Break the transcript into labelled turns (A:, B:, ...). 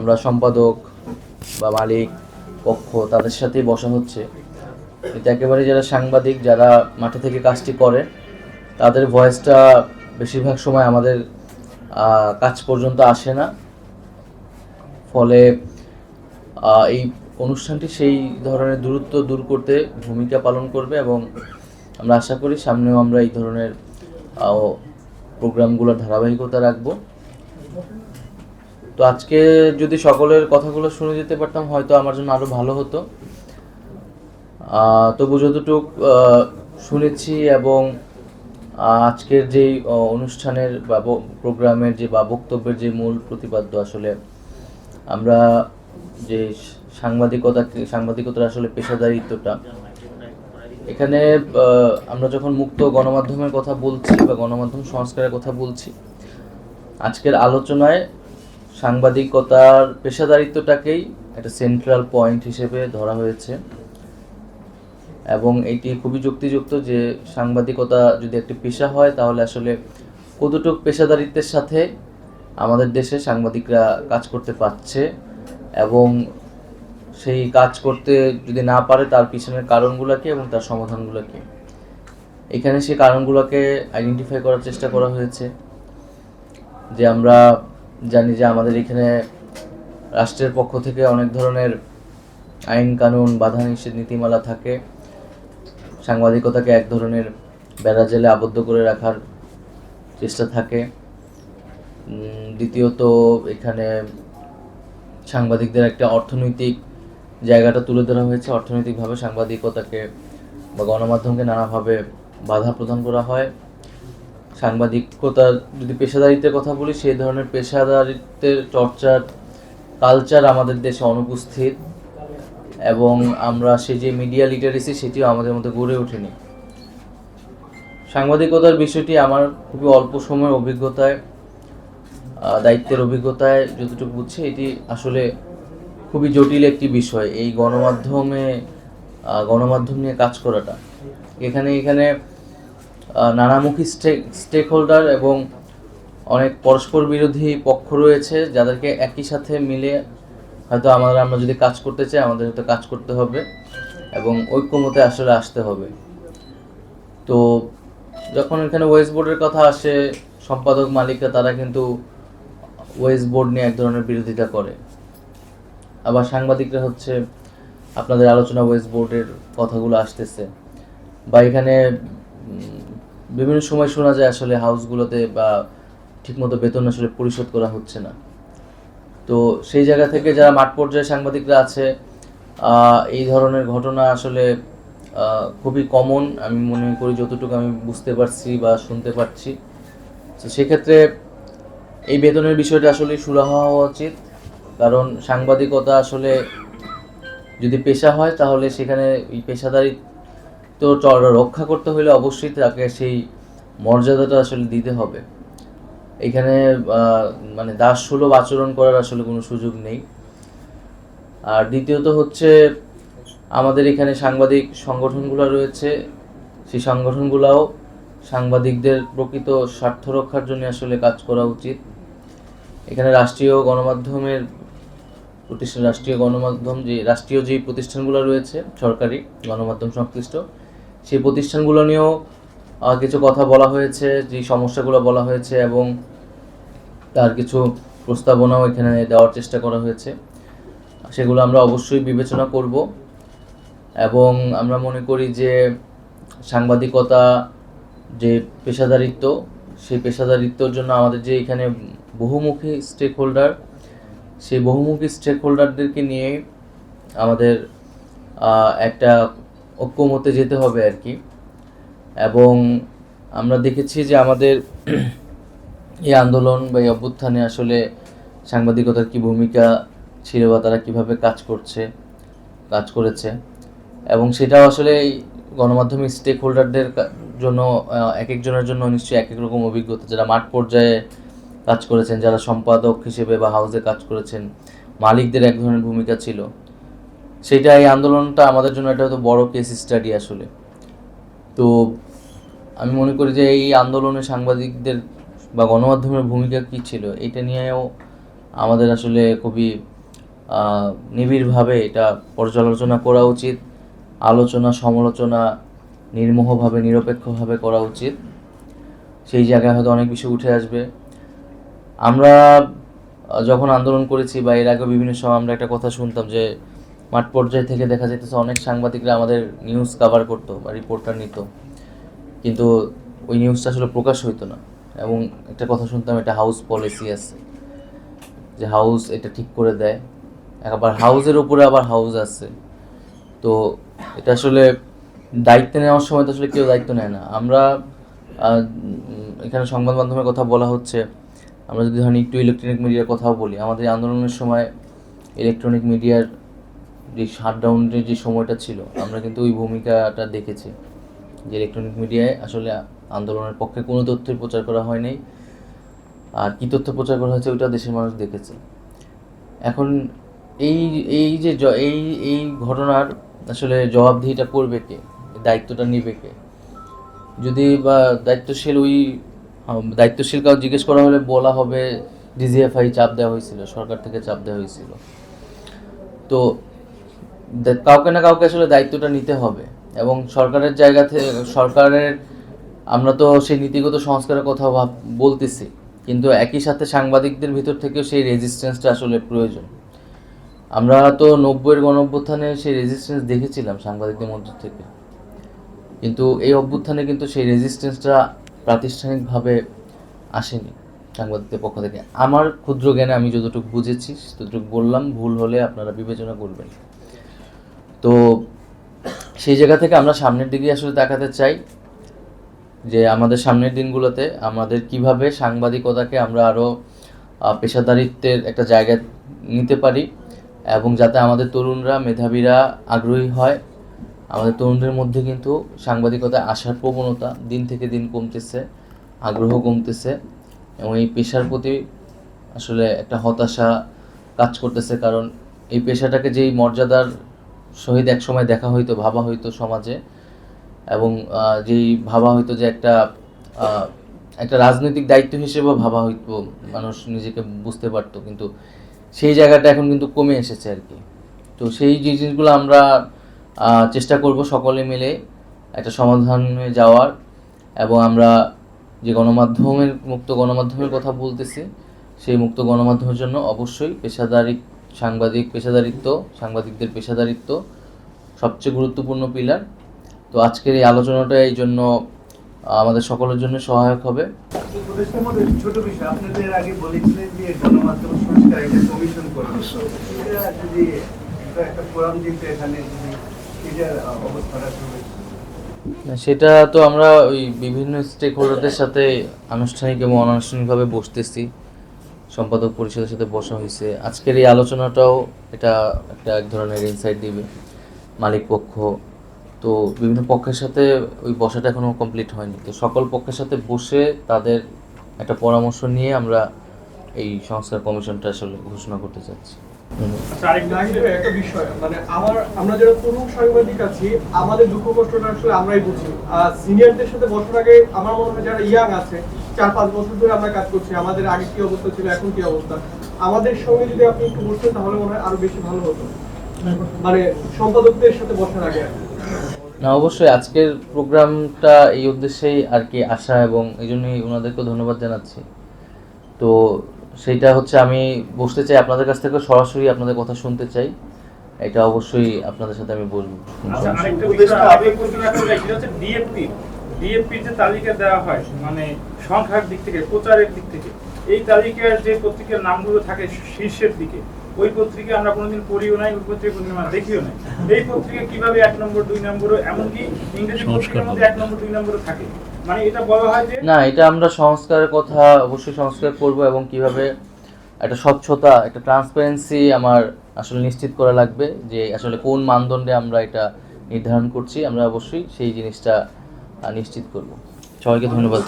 A: আমরা সম্পাদক বা মালিক, পক্ষ তাদের সাথেই বসা হচ্ছে। কিন্তু একেবারে যারা সাংবাদিক, যারা মাঠে থেকে কাজটি করে, তাদের ভয়েসটা বেশিরভাগ সময় আমাদের কাজ পর্যন্ত আসে না। ফলে এই অনুষ্ঠানটি সেই ধরনের দূরত্ব দূর করতে ভূমিকা পালন করবে এবং আমরা আশা করি সামনেও আমরা এই ধরনের প্রোগ্রামগুলোর ধারাবাহিকতা রাখব। তো আজকে যদি সকলের কথাগুলো শুনে যেতে পারতাম, হয়তো আমার জন্য আরও ভালো হতো। তবু যতটুক শুনেছি এবং আজকের যেই অনুষ্ঠানের বা প্রোগ্রামের যে বা বক্তব্যের যে মূল প্রতিপাদ্য আসলে, আমরা যে সাংবাদিকতা, সাংবাদিকতার আসলে পেশাদারিত্বটা, এখানে আমরা যখন মুক্ত গণমাধ্যমের কথা বলছি বা গণমাধ্যম সংস্কারের কথা বলছি, আজকের আলোচনায় সাংবাদিকতার পেশাদারিত্বটাকেই একটা সেন্ট্রাল পয়েন্ট হিসেবে ধরা হয়েছে। এবং এটি খুবই যুক্তিযুক্ত যে সাংবাদিকতা যদি একটি পেশা হয়, তাহলে আসলে কতটুক পেশাদারিত্বের সাথে আমাদের দেশে সাংবাদিকরা কাজ করতে পারছে এবং সেই কাজ করতে যদি না পারে, তার পিছনের কারণগুলোকে এবং তার সমাধানগুলোকে। এখানে সেই কারণগুলোকে আইডেন্টিফাই করার চেষ্টা করা হয়েছে যে আমরা জানি যে আমাদের এখানে রাষ্ট্রের পক্ষ থেকে অনেক ধরনের আইন কানুন বাধা নিষেধ নীতিমালা থাকে। সাংবাদিকতাকে এক ধরনের বেড়াজেলে আবদ্ধ করে রাখার চেষ্টা থাকে। দ্বিতীয়ত এখানে সাংবাদিকদের একটা অর্থনৈতিক জায়গাটা তুলে ধরা হয়েছে। অর্থনৈতিকভাবে সাংবাদিকতাকে বা গণমাধ্যমকে নানাভাবে বাধা প্রদান করা হয়। সাংবাদিকতা যদি পেশাদারিত্বের কথা বলি, সেই ধরনের পেশাদারিত্বের চর্চার কালচার আমাদের দেশে অনুপস্থিত এবং আমরা সেই যে মিডিয়া লিটারেসি সেটিও আমাদের মধ্যে গড়ে ওঠেনি। সাংবাদিকতার বিষয়টি আমার খুবই অল্প সময়ের অভিজ্ঞতায় দায়িত্বের অভিজ্ঞতায় যতটুকু বুঝছি, এটি আসলে খুবই জটিল একটি বিষয়, এই গণমাধ্যমে গণমাধ্যম নিয়ে কাজ করাটা। এখানে এখানে নানামুখী স্টেক হোল্ডার এবং অনেক পরস্পর বিরোধী পক্ষ রয়েছে, যাদেরকে একই সাথে মিলে হয়তো আমাদের, আমরা যদি কাজ করতে চাই, আমাদের হয়তো কাজ করতে হবে এবং ঐক্যমতে আসলে আসতে হবে। তো যখন এখানে ওয়েস বোর্ডের কথা আসে, সম্পাদক, মালিকরা, তারা কিন্তু ওয়েস বোর্ড নিয়ে এক ধরনের বিরোধিতা করে। আবার সাংবাদিকরা হচ্ছে, আপনাদের আলোচনা ওয়েস বোর্ডের কথাগুলো আসতেছে। বা এখানে বিভিন্ন সময় শোনা যায় আসলে হাউসগুলোতে বা ঠিকমতো বেতন আসলে পরিশোধ করা হচ্ছে না। তো সেই জায়গা থেকে যারা মাঠ পর্যায়ে সাংবাদিকরা আছে এই ধরনের ঘটনা আসলে খুবই কমন আমি মনে করি যতটুকু আমি বুঝতে পারছি বা শুনতে পারছি। তো সেক্ষেত্রে এই বেতনের বিষয়টা আসলে সুরাহা হওয়া উচিত। কারণ সাংবাদিকতা আসলে যদি পেশা হয়, তাহলে সেখানে এই পেশাদারিত্ব চ- রক্ষা করতে হলে অবশ্যই তাকে সেই মর্যাদাটা আসলে দিতে হবে। এখানে মানে দাস সুলভ আচরণ করার আসলে কোনো সুযোগ নেই। আর দ্বিতীয়ত হচ্ছে, আমাদের এখানে সাংবাদিক সংগঠনগুলো রয়েছে। সেই সংগঠনগুলোও সাংবাদিকদের প্রকৃত স্বার্থ রক্ষার জন্য আসলে কাজ করা উচিত। এখানে রাষ্ট্রীয় গণমাধ্যমের, প্রতিষ্ঠান রাষ্ট্রীয় গণমাধ্যম যে, রাষ্ট্রীয় যে প্রতিষ্ঠানগুলো রয়েছে, সরকারি গণমাধ্যম সংশ্লিষ্ট সেই প্রতিষ্ঠানগুলো নিয়েও কিছু কথা বলা হয়েছে, যে সমস্যাগুলো বলা হয়েছে এবং তার কিছু প্রস্তাবনাও এখানে দেওয়ার চেষ্টা করা হয়েছে। সেগুলো আমরা অবশ্যই বিবেচনা করব এবং আমরা মনে করি যে সাংবাদিকতা যে পেশাদারিত্ব, সেই পেশাদারিত্বর জন্য আমাদের যে এখানে বহুমুখী স্টেক হোল্ডার সেই বহুমুখী স্টেক হোল্ডারদেরকে নিয়ে আমাদের একটা ঐক্যমতে যেতে হবে আর কি। এবং আমরা দেখেছি যে আমাদের এই আন্দোলন বা এই অভ্যুত্থানে আসলে সাংবাদিকতার কি ভূমিকা ছিল বা তারা কীভাবে কাজ করছে, কাজ করেছে। এবং সেটাও আসলে এই গণমাধ্যমের স্টেক হোল্ডারদের জন্য এক একজনের জন্য নিশ্চয়ই এক এক রকম অভিজ্ঞতা। যারা মাঠ পর্যায়ে কাজ করেছেন, যারা সম্পাদক হিসেবে বা হাউসে কাজ করেছেন, মালিকদের এক ধরনের ভূমিকা ছিল। সেটা এই আন্দোলনটা আমাদের জন্য একটা হয়তো বড় কেস স্টাডি আসলে। তো আমি মনে করি যে এই আন্দোলনে সাংবাদিকদের বা গণমাধ্যমের ভূমিকা কী ছিল, এটা নিয়েও আমাদের আসলে খুবই নিবিড়ভাবে এটা পর্যালোচনা করা উচিত, আলোচনা, সমালোচনা নির্মোহভাবে, নিরপেক্ষভাবে করা উচিত। সেই জায়গায় হয়তো অনেক কিছু উঠে আসবে। আমরা যখন আন্দোলন করেছি বা এর আগে বিভিন্ন সময় আমরা একটা কথা শুনতাম যে মাঠ পর্যায় থেকে দেখা যেতেছে অনেক সাংবাদিকরা আমাদের নিউজ কভার করতো বা রিপোর্টার নিত। কিন্তু ওই নিউজটা আসলে প্রকাশ হইতো না। এবং একটা কথা শুনতাম, এটা হাউস পলিসি আছে। যে হাউস এটা ঠিক করে দেয়। আবার হাউসের উপরে আবার হাউস আছে। তো এটা আসলে দায়িত্ব নেওয়ার সময় তো আসলে কেউ দায়িত্ব নেয় না। আমরা এখানে সংবাদ মাধ্যমের কথা বলা হচ্ছে, আমরা যদি ধরেন একটু ইলেকট্রনিক মিডিয়ার কথাও বলি, আমাদের আন্দোলনের সময় ইলেকট্রনিক মিডিয়ার যে শাটডাউনের যে সময়টা ছিল, আমরা কিন্তু ওই ভূমিকাটা দেখেছি। যে ইলেকট্রনিক মিডিয়ায় আসলে আন্দোলনের পক্ষে কোনো তথ্যই প্রচার করা হয়নি আর কী তথ্য প্রচার করা হয়েছে ওইটা দেশের মানুষ দেখেছে। এখন এই এই যে এই এই ঘটনার আসলে জবাবদিহিটা করবে কে? দায়িত্বটা নেবে কে? যদি বা দায়িত্বশীল ওই দায়িত্বশীল কাউ জিজ্ঞেস করা হলে বলা হবে ডিজিএফআই চাপ দেওয়া হয়েছিল, সরকার থেকে চাপ দেওয়া হয়েছিল। তো কাউকে না কাউকে আসলে দায়িত্বটা নিতে হবে। এবং সরকারের জায়গা থেকে সরকারের, আমরা তো সেই নীতিগত সংস্কারের কথা ভাব, বলতেছি। কিন্তু একই সাথে সাংবাদিকদের ভিতর থেকেও সেই রেজিস্ট্যান্সটা আসলে প্রয়োজন। আমরা তো নব্বইয়ের গণ অভ্যুত্থানে সেই রেজিস্ট্যান্স দেখেছিলাম সাংবাদিকদের মধ্য থেকে। কিন্তু এই অভ্যুত্থানে কিন্তু সেই রেজিস্ট্যান্সটা প্রাতিষ্ঠানিকভাবে আসেনি সাংবাদিকদের পক্ষ থেকে। আমার ক্ষুদ্র জ্ঞানে আমি যতটুকু বুঝেছি, ততটুকু বললাম। ভুল হলে আপনারা বিবেচনা করবেন। তো সেই জায়গা থেকে আমরা সামনের দিকে আসলে তাকাতে চাই যে আমাদের সামনের দিনগুলোতে আমাদের কীভাবে সাংবাদিকতাকে আমরা আরও পেশাদারিত্বের একটা জায়গা নিতে পারি এবং যাতে আমাদের তরুণরা, মেধাবীরা আগ্রহী হয়। আমাদের তরুণদের মধ্যে কিন্তু সাংবাদিকতায় আসার প্রবণতা দিন থেকে দিন কমতেছে, আগ্রহ কমতেছে এবং এই পেশার প্রতি আসলে একটা হতাশা কাজ করতেছে কারণ এই পেশাটাকে যেই মর্যাদার সহিত একসময় দেখা হইতো, ভাবা হইতো সমাজে এবং যেই ভাবা হইতো যে একটা একটা রাজনৈতিক দায়িত্ব হিসেবেও ভাবা হইতো, মানুষ নিজেকে বুঝতে পারতো। কিন্তু সেই জায়গাটা এখন কিন্তু কমে এসেছে আর কি। তো সেই জিনিসগুলো আমরা চেষ্টা করব সকলে মিলে একটা সমাধানে যাওয়ার এবং আমরা যে গণমাধ্যমের, মুক্ত গণমাধ্যমের কথা বলতেছি, সেই মুক্ত গণমাধ্যমের জন্য অবশ্যই পেশাদারি সাংবাদিক পেশাদারিত্ব, সাংবাদিকদের পেশাদারিত্ব সবচেয়ে গুরুত্বপূর্ণ পিলার তো আজকের এই আলোচনাটা এই জন্য আমাদের সকলের জন্য সহায়ক হবে। সেটা তো আমরা ওই বিভিন্ন স্টেক হোল্ডারদের সাথে আনুষ্ঠানিক এবং অনানুষ্ঠানিকভাবে বসতেছি। সম্পাদক পরিষদের সাথে বসা হয়েছে। আজকের এই আলোচনাটাও এটা একটা এক ধরনের ইনসাইট দিবে মালিক পক্ষ। তো বিভিন্ন পক্ষের সাথে ওই বসাটা এখনও কমপ্লিট হয়নি। তো সকল পক্ষের সাথে বসে তাদের একটা পরামর্শ নিয়ে আমরা এই সংস্কার কমিশনটা আসলে ঘোষণা করতে চাচ্ছি।
B: আচ্ছা,
C: একটা বিষয় মানে আমার আমরা যারা সাংবাদিক আছি আমাদের দুঃখ আসলে আমরাই বুঝি। সাথে আগে আমার মনে হয় যারা ইয়াং আছে চার পাঁচ বছর ধরে আমরা কাজ করছি আমাদের কি অবস্থা ছিল এখন কি অবস্থা? আমাদের সঙ্গে যদি আপনি একটু তাহলে মনে হয় আরও বেশি ভালো হতো। মানে সম্পাদকদের সাথে আগে
A: অবশ্যই আজকের প্রোগ্রামটা এই উদ্দেশ্যেই আর কি আসা এবং এই জন্যই ওনাদেরকেও ধন্যবাদ জানাচ্ছি। তো সেইটা হচ্ছে আমি বসতে চাই আপনাদের কাছ থেকে সরাসরি আপনাদের কথা শুনতে চাই। এটা অবশ্যই আপনাদের সাথে আমি বলব
B: আচ্ছা, সেটা ডিএফপি যে তালিকা দেওয়া হয় মানে সংখ্যার দিক থেকে প্রচারের দিক থেকে এই তালিকার যে পত্রিকার নামগুলো থাকে শীর্ষের দিকে ওই পত্রিকা আমরা কোনোদিন পড়িও নাই ওই পত্রিকা কোনোদিন আমরা দেখিও নাই। এই পত্রিকা কীভাবে এক নম্বর দুই নম্বর এমনকি ইংরেজি পত্রিকার মধ্যে এক নম্বর দুই নম্বর থাকে। মানে এটা বলা হয় যে
A: না এটা আমরা সংস্কারের কথা অবশ্যই সংস্কার করব এবং কীভাবে একটা স্বচ্ছতা একটা ট্রান্সপারেন্সি আমার আসলে নিশ্চিত করা লাগবে যে আসলে কোন মানদণ্ডে আমরা এটা নির্ধারণ করছি। আমরা অবশ্যই সেই জিনিসটা নিশ্চিত করব। সবাইকে ধন্যবাদ।